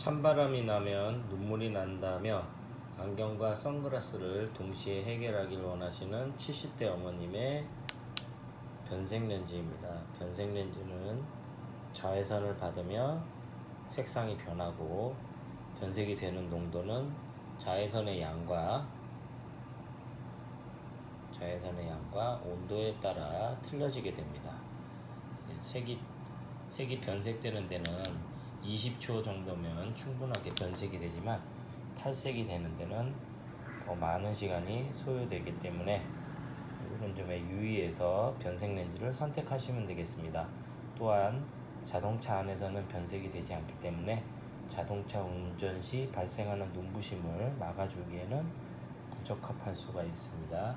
찬바람이 나면 눈물이 난다며 안경과 선글라스를 동시에 해결하길 원하시는 70대 어머님의 변색 렌즈입니다. 변색 렌즈는 자외선을 받으며 색상이 변하고 변색이 되는 농도는 자외선의 양과 자외선의 양과 온도에 따라 틀려지게 됩니다. 예, 색이 색이 변색되는 데는 20초 정도면 충분하게 변색이 되지만 탈색이 되는 데는 더 많은 시간이 소요되기 때문에 이런 점에 유의해서 변색 렌즈를 선택하시면 되겠습니다. 또한 자동차 안에서는 변색이 되지 않기 때문에 자동차 운전 시 발생하는 눈부심을 막아주기에는 부적합할 수가 있습니다.